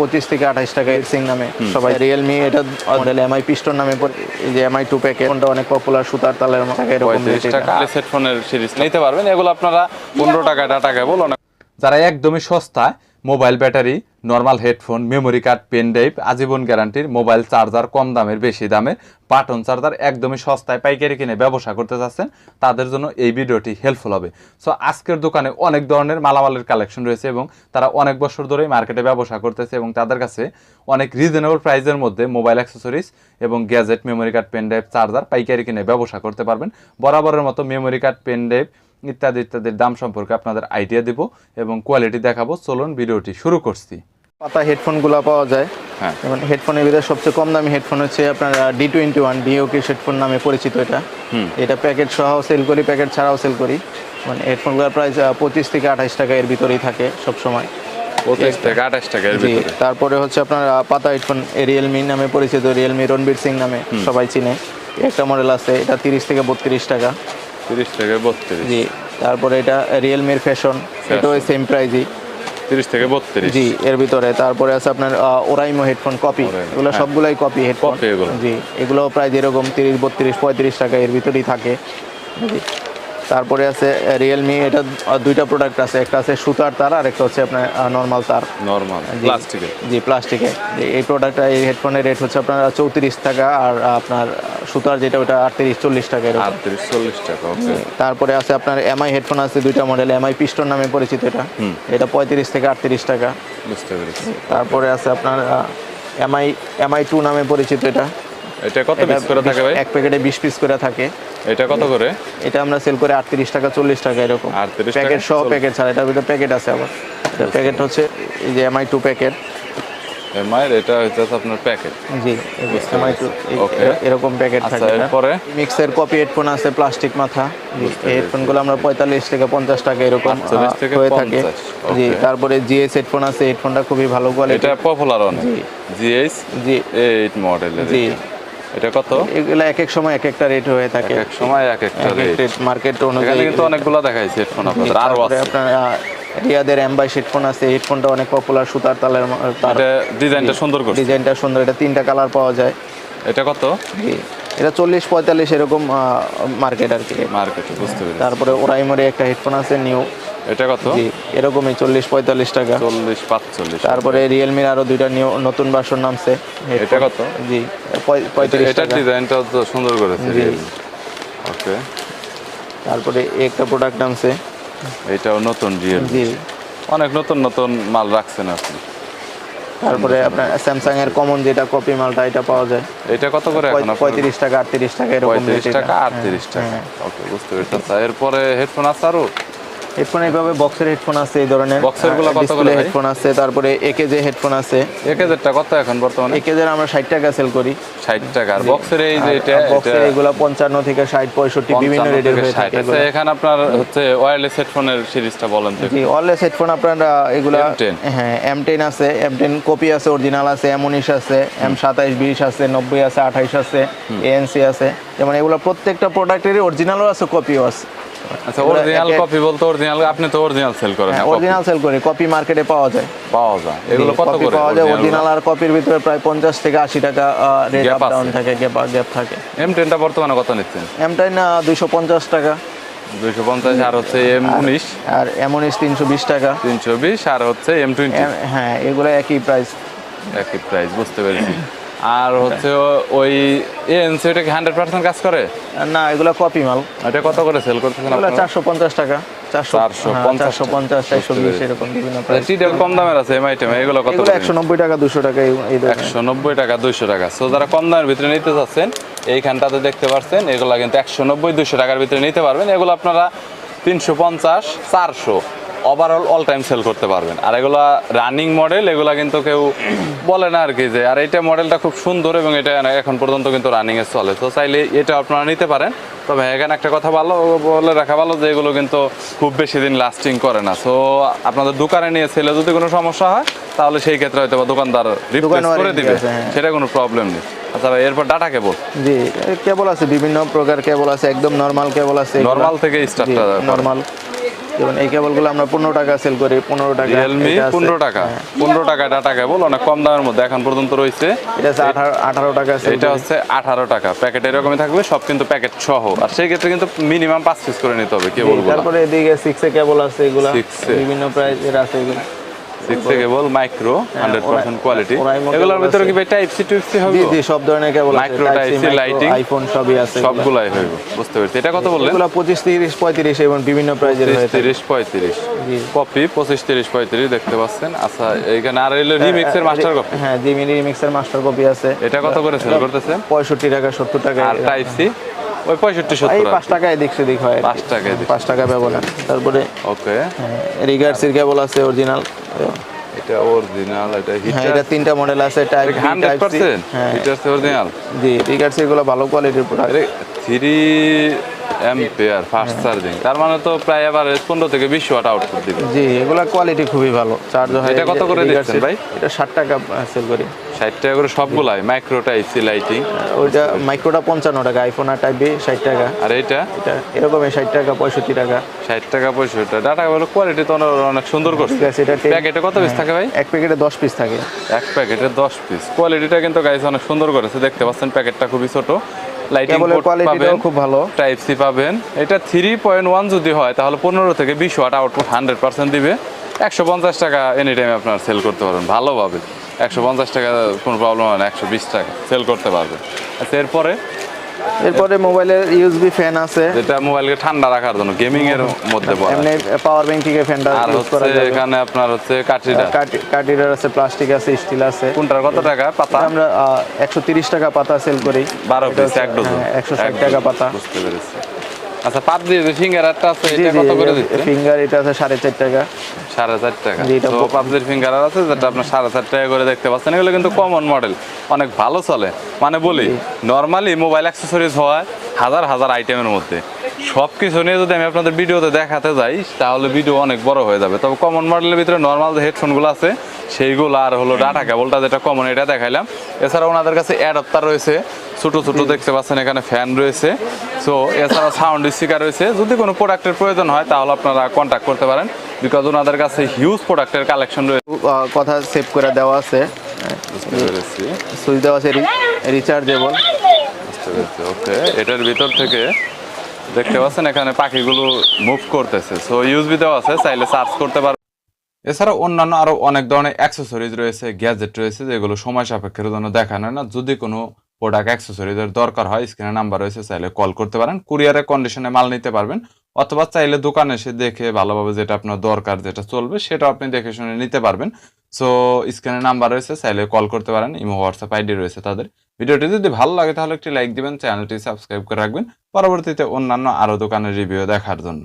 পঁচিশ থেকে আঠাশ টাকা সিং নামে সবাই। রিয়েলমি এটা মডেল এমআই পিস্টন নামে পরি- এই যে এমআই টু প্যাকে ফোনটা অনেক পপুলার সুতার তালের মতো এরকম এটা। টাকা সেট ফোনের সিরিজ নিতে পারবেন এগুলো আপনারা পনেরো টাকা ডাটা কেবল অনেক যারা একদমই সস্তায় mobile battery normal headphone memory card pen drive আজীবন গ্যারান্টির মোবাইল চার্জার কম দামের, বেশি দামে বাটন চার্জার একদমই সস্তায় পাইকারি কিনে ব্যবসা করতে চাচ্ছেন, তাদের জন্য এই ভিডিওটি হেল্পফুল হবে। সো আজকের দোকানে অনেক ধরনের মালামালের কালেকশন রয়েছে এবং তারা অনেক বছর ধরেই মার্কেটে ব্যবসা করতেছে এবং তাদের কাছে অনেক রিজনেবল প্রাইসের মধ্যে মোবাইল অ্যাক্সেসরিজ এবং gadget memory card pen drive charger পাইকারি কিনে ব্যবসা করতে পারবেন। বরাবরের মতো মেমোরি কার্ড পেন ড্রাইভ ইত্যাদি ইত্যাদির দাম সম্পর্কে আপনাদের আইডিয়া দিব এবং কোয়ালিটি দেখাবো। চলুন ভিডিওটি শুরু করছি। পাতা হেডফোনগুলো পাওয়া যায়। হ্যাঁ। যেমন হেডফোনের ভিতরে সবচেয়ে কম দামি হেডফোন হচ্ছে আপনার ডি টোয়েন্টি ওয়ান ডিওকে হেডফোন নামে পরিচিত এটা। এটা প্যাকেট সহ সেল করি প্যাকেট ছাড়াও সেল করি। মানে হেডফোনগুলোর প্রাইস পঁচিশ থেকে আঠাশ টাকা এর ভিতরেই থাকে সবসময়। টাকার তারপরে হচ্ছে আপনার পাতা হেডফোন রিয়েলমি নামে পরিচিত রিয়েলমি রণবীর সিং নামে সবাই চিনে। একটা মডেল আছে এটা তিরিশ থেকে বত্রিশ টাকা। তিরিশ থেকে বত্রিশ। জি তারপরে এটা রিয়েলমির ফ্যাশন এটাও সেম প্রাইজই তিরিশ থেকে বত্রিশ। জি এর ভিতরে। তারপরে আছে আপনার ওরাইমো হেডফোন কপি এগুলো। সবগুলাই কপি হেডফোন। জি এগুলো প্রায় যেরকম তিরিশ বত্রিশ পঁয়ত্রিশ টাকা এর ভিতরেই থাকে। জি। তারপরে আছে রিয়েলমি এটা দুইটা প্রোডাক্ট আছে। একটা আছে সুতার তার আর একটা হচ্ছে আপনার নর্মাল তার। নর্মাল। প্লাস্টিকের জি প্লাস্টিকে এই প্রোডাক্টটা এই হেডফোনের রেট হচ্ছে আপনার চৌত্রিশ টাকা আর আপনার সুতার যেটা ওটা আটত্রিশ চল্লিশ টাকা এরকম। আটত্রিশ চল্লিশ টাকা তারপরে আছে আপনার এমআই হেডফোন আছে দুইটা মডেল এমআই পিস্টন নামে পরিচিত এটা। এটা পঁয়ত্রিশ থেকে আটত্রিশ টাকা। বুঝতে পেরেছি। তারপরে আছে আপনার এমআই এমআই টু নামে পরিচিত এটা। এটা কত এটা পিস করে থাকে ভাই? এক প্যাকেটে বিশ পিস করে থাকে। এটা কত করে? এটা আমরা সেল করে আটত্রিশ টাকা চল্লিশ টাকা এরকম। 38 প্যাকেট সহ প্যাকেট ছাড়া এটার ভিতরে প্যাকেট আছে আবার। এটা প্যাকেট হচ্ছে এই যে এমআই টু প্যাকেট এমআইয়ের এটা হচ্ছে আপনার প্যাকেট জি এমআই টু এরকম প্যাকেট আচ্ছা থাকে এরপরে? মিক্সের কপি হেডফোন আছে প্লাস্টিক মাথা। এই হেডফোনগুলো আমরা পঁয়তাল্লিশ থেকে পঞ্চাশ টাকা এরকম 48 আহ, হয়ে থাকে। জি. তারপরে জিএস হেডফোন আছে হেডফোনটা খুবই ভালো কোয়ালিটি এটা পপুলার অনেক। জি। জিএস জি। এইট মডেলের জি। এটা কত? এগুলো এক এক সময় এক একটা রেট হয়ে থাকে। এক সময় এক একটা রেট মার্কেট অনুযায়ী কিন্তু অনেকগুলো দেখাইছে হেডফোন আপনাদের। আরও আছে আপনার রিয়াদের এমবাই হেডফোন আছে। হেডফোনটা অনেক পপুলার সুতার তালের ডিজাইনটা সুন্দর ডিজাইনটা সুন্দর। এটা তিনটা কালার পাওয়া যায়। এটা কত? এটা চল্লিশ পঁয়তাল্লিশ এরকম মার্কেট আর কি। মার্কেটে বুঝতে পেরেছি। তারপরে ওরাইমোরে একটা হেডফোন আছে নিউ এটা কত? জি এরকমই চল্লিশ পঁয়তাল্লিশ টাকা। চল্লিশ পাঁচচল্লিশ। তারপরে রিয়েলমির আরও দুইটা নিউ নতুন ভার্সন নামছে এটা কত? জি পঁয়ত্রিশ এটা ডিজাইনটা তো সুন্দর করেছে। ওকে তারপরে একটা প্রোডাক্ট নামছে। এটাও নতুন জি। অনেক নতুন নতুন মাল রাখছেন আপনি। তারপরে আপনার স্যামসাং এর কমন যেটা কপি মালটা এটা পাওয়া যায় এটা কত করে এখন আপনার? পঁয়ত্রিশ টাকা আটত্রিশ টাকা এরকম পঁয়ত্রিশ rate টাকা এটা। আটত্রিশ টাকা হ্যাঁ। ওকে বুঝতে পেরেছি আচ্ছা এরপরে হেডফোন আছে আরও হেডফোন এইভাবে বক্সের হেডফোন আছে এই ধরনের। বক্সেরগুলো কত করে হেডফোন আছে তারপরে একেজে হেডফোন আছে। এক হাজারটা কত এখন বর্তমানে? একেজের আমরা ষাট টাকা সেল করি। ষাট টাকা। আর বক্সের এই যে এটা বক্সের এগুলো পঞ্চান্ন থেকে ষাট পঁয়ষট্টি বিভিন্ন পঞ্চান্ন রেটের হয়ে থাকে আচ্ছা এখানে আপনার হচ্ছে ওয়্যারলেস হেডফোনের সিরিজটা বলেন তো জি ওয়ারলেস হেডফোন আপনার এগুলা হ্যাঁ এম টেন আছে এম টেন কপি আছে অরিজিনাল আছে এম উনিশ আছে এম সাতাইশ বিশ আছে নব্বই আছে আঠাইশ আছে এএনসি আছে। যেমন এগুলো প্রত্যেকটা প্রোডাক্টেরই অরিজিনালও আছে কপিও আছে। আচ্ছা অরিজিনাল কপি বলতে অরিজিনাল আপনি তো অরিজিনাল সেল করেন অরিজিনাল সেল করি কপি মার্কেটে পাওয়া যায়। পাওয়া যায়। এগুলো কত করে পাওয়া যায় অরিজিনাল আর কপির ভিতরে প্রায় থেকে টাকা রেট আপ ডাউন থাকে গ্যাপ গ্যাপ থাকে। এম টেনটা বর্তমানে কত নিচ্ছেন? এম টেন দুইশো পঞ্চাশ টাকা। দুইশো পঞ্চাশ আর হচ্ছে এম উনিশ। আর টাকা। হচ্ছে হ্যাঁ এগুলো একই প্রাইস একই প্রাইস বুঝতে পেরেছি। আর হচ্ছে ওই এএনসি এটা কি হান্ড্রেড পার্সেন্ট কাজ করে? না এগুলো কপি মাল। এটা কত করে সেল করতেছেন আপনারা? চারশো পঞ্চাশ টাকা। চারশো 450 চারশো পঞ্চাশ চারশো বিশ এরকম বিভিন্ন টিটেল কম দামের আছে এমআই টেম এগুলো কত একশো নব্বই টাকা দুশো টাকা। একশো নব্বই টাকা দুইশো টাকা। সো যারা কম দামের ভিতরে নিতে চাচ্ছেন এইখানটাতে দেখতে পাচ্ছেন এগুলো কিন্তু একশো নব্বই দুশো টাকার ভিতরে নিতে পারবেন। এগুলো আপনারা তিনশো পঞ্চাশ চারশো ওভারঅল অল টাইম সেল করতে পারবেন। আর এগুলা রানিং মডেল এগুলা কিন্তু কেউ বলে না আর কি যে আর এটা মডেলটা খুব সুন্দর এবং এটা এখন পর্যন্ত কিন্তু রানিং এ চলে। তো চাইলে এটা আপনারা নিতে পারেন। তবে এখানে একটা কথা ভালো বলে রাখা ভালো যে এগুলো কিন্তু খুব বেশি দিন লাস্টিং করে না। সো আপনাদের দোকানে নিয়ে ছেলে যদি কোনো সমস্যা হয় তাহলে সেই ক্ষেত্রে হয়তো বা দোকানদার রিপ্লেস করে দিবে। হ্যাঁ। সেটা কোনো প্রবলেম নেই। আচ্ছা ভাই এরপর ডাটা কেবল জি কেবল আছে বিভিন্ন প্রকার কেবল আছে একদম নর্মাল কেবল আছে। নর্মাল থেকে স্টার্টটা নর্মাল যেমন এই কেবলগুলো আমরা পনেরো টাকা সেল করি পনেরো টাকা রিয়েলমি পনেরো টাকা। হ্যাঁ, পনেরো টাকা ডাটা কেবল অনেক কম দামের মধ্যে এখন পর্যন্ত রয়েছে। এটা আছে আঠারো টাকা এটা হচ্ছে আঠারো টাকা। প্যাকেট এরকমই থাকবে সব কিন্তু প্যাকেট সহ। আর সেই ক্ষেত্রে কিন্তু মিনিমাম পাঁচ পিস করে নিতে হবে কেবল তারপরে এদিকে সিক্সে এ কেবল আছে এগুলা। বিভিন্ন প্রাইস প্রাইসের আছে এগুলো। সিক্স মাইক্রো হান্ড্রেড পার্সেন্ট ওরা- কোয়ালিটি এগুলোর ভিতরে কি ভাই টাইপ সি টুইপ সি হবে? জি জি সব ধরনের কেবল আছে। Micro, Type C, Type C, micro, lighting। IPhone সবই আছে সবগুলাই হইব বুঝতে পেরেছি। এটা কত বললেন? এগুলা পঁচিশ তিরিশ পঁয়ত্রিশ এবং বিভিন্ন প্রাইজের হয়ে জি। কপি দেখতে পাচ্ছেন। আচ্ছা এইখানে আর এলো রিমিক্সের মাস্টার কপি হ্যাঁ জিমিনি রিমিক্সের মাস্টার কপি আছে। এটা কত করে সেল টাকা সত্তর টাকা। আর টাইপ সি ওই পঁয়ষট্টি এই সত্তর পাঁচ টাকা এদিক সেদিক হয় টাকা তারপরে ওকে রিগার্সির কেবল আছে অরিজিনাল এটা অরিজিনাল এটা হ্যাঁ হিটার এটা তিনটা মডেল আছে type B hundred type C percent হ্যাঁ। হিটার অরিজিনাল জি ঠিক আছে এগুলো ভালো কোয়ালিটির প্রোডাক্ট আরে থ্রি অ্যাম্পিয়ার ফাস্ট চার্জিং তার মানে তো প্রায় এবার পনেরো থেকে বিশ ওয়াট আউটপুট দিবে। জি এগুলা কোয়ালিটি খুবই ভালো। চার্জ হয় এটা কত করে দিচ্ছেন ভাই? এটা ষাট টাকা সেল করি। ষাট টাকা করে সবগুলাই মাইক্রো টাইপ সি লাইটিং ওইটা মাইক্রোটা পঞ্চান্ন টাকা আইফোন আর টাইপ বি ষাট টাকা। আর এটা এটা এরকমই ষাট টাকা পঁয়ষট্টি টাকা। ষাট টাকা পঁয়ষট্টি ডাটা বলে কোয়ালিটি তো অনেক- অনেক সুন্দর করছে। এটা প্যাকেটে কত পিস থাকে ভাই? এক প্যাকেটে দশ পিস থাকে। এক প্যাকেটে দশ পিস কোয়ালিটিটা কিন্তু গাইস অনেক সুন্দর করেছে। দেখতে পাচ্ছেন প্যাকেটটা খুবই ছোট। লাইটিং পাবেন। খুব ভালো। টাইপ সি পাবেন। এটা থ্রি পয়েন্ট ওয়ান যদি হয় তাহলে পনেরো থেকে বিশ ওয়াট আউটপুট হান্ড্রেড পার্সেন্ট দিবে। একশো পঞ্চাশ টাকা এনি টাইম আপনার সেল করতে পারবেন। ভালোভাবে। একশো পঞ্চাশ টাকা কোনো প্রবলেম হয় না একশো বিশ টাকা সেল করতে পারবেন। আচ্ছা এরপরে এরপরে মোবাইলের ইউএসবি ফ্যান আছে। যেটা মোবাইলকে ঠান্ডা রাখার জন্য গেমিং এর মধ্যে পড়ে। এমনি পাওয়ার ব্যাংক থেকে ফ্যানটা আর ইউজ করা হচ্ছে এখানে আপনার হচ্ছে কাটিটা কাটিটার আছে প্লাস্টিক আছে স্টিল আছে। কোনটার কত টাকা পাতা? আমরা একশো তিরিশ টাকা পাতা সেল করি। বারো এটা পিস এক ডজন। হ্যাঁ, 160 টাকা পাতা। বুঝতে পেরেছি। আচ্ছা পাত দিয়ে যে ফিঙ্গার একটা আছে এটা কত করে দিচ্ছে? ফিঙ্গার এটা আছে সাড়ে চার টাকা। সাড়ে চার টাকা। জি, এটা তো পাবজির ফিঙ্গার আছে যেটা আপনার সাড়ে চার টাকা করে দেখতে পাচ্ছেন। এগুলো কিন্তু কমন মডেল অনেক ভালো চলে। মানে বলি নরমালি মোবাইল অ্যাকসেসরিজ হয় হাজার হাজার আইটেমের মধ্যে। সব কিছু নিয়ে যদি আমি আপনাদের ভিডিওতে দেখাতে যাই তাহলে ভিডিও অনেক বড় হয়ে যাবে। তবে কমন মডেলের ভিতরে নর্মাল যে হেডফোনগুলো আছে সেইগুলো আর হলো ডাটা কেবলটা যেটা কমন এটা দেখাইলাম। এছাড়া ওনাদের কাছে অ্যাডাপ্টার রয়েছে ছোট ছোট দেখতে পাচ্ছেন এখানে ফ্যান রয়েছে। সো এছাড়া সাউন্ড স্পিকার রয়েছে। যদি কোনো প্রোডাক্টের প্রয়োজন হয় তাহলে আপনারা কন্ট্যাক্ট করতে পারেন। বিকজ ওনাদের কাছে হিউজ প্রোডাক্টের কালেকশন রয়েছে কথা সেভ করে দেওয়া আছে। বুঝতে পেরেছি। সুইচ দেওয়া আছে রিচার্জেবল ওকে এটার ভিতর থেকে দেখতে পাচ্ছেন এখানে পাখিগুলো মুভ করতেছে। সো ইউজবি দেওয়া আছে, চাইলে সার্চ করতে পারবেন এছাড়া অন্যান্য আরও অনেক ধরনের অ্যাক্সেসরিজ রয়েছে গ্যাজেট রয়েছে, যেগুলো সময় সাপেক্ষের জন্য দেখানো না। যদি কোনো প্রোডাক্ট অ্যাক্সেসরিজের দরকার হয় স্ক্রিনে নাম্বার রয়েছে, চাইলে কল করতে পারেন কুরিয়ারের কন্ডিশনে মাল নিতে পারবেন, অথবা চাইলে দোকানে এসে দেখে ভালোভাবে যেটা আপনার দরকার যেটা চলবে সেটা আপনি দেখে শুনে নিতে পারবেন। সো স্ক্রিনে নাম্বার রয়েছে, চাইলে কল করতে পারেন, ইমো, হোয়াটসঅ্যাপ আইডি রয়েছে তাদের। ভিডিওটি যদি ভালো লাগে তাহলে একটি লাইক দিবেন চ্যানেলটি সাবস্ক্রাইব করে রাখবেন। পরবর্তীতে অন্যান্য আরও দোকানের রিভিউ দেখার জন্য।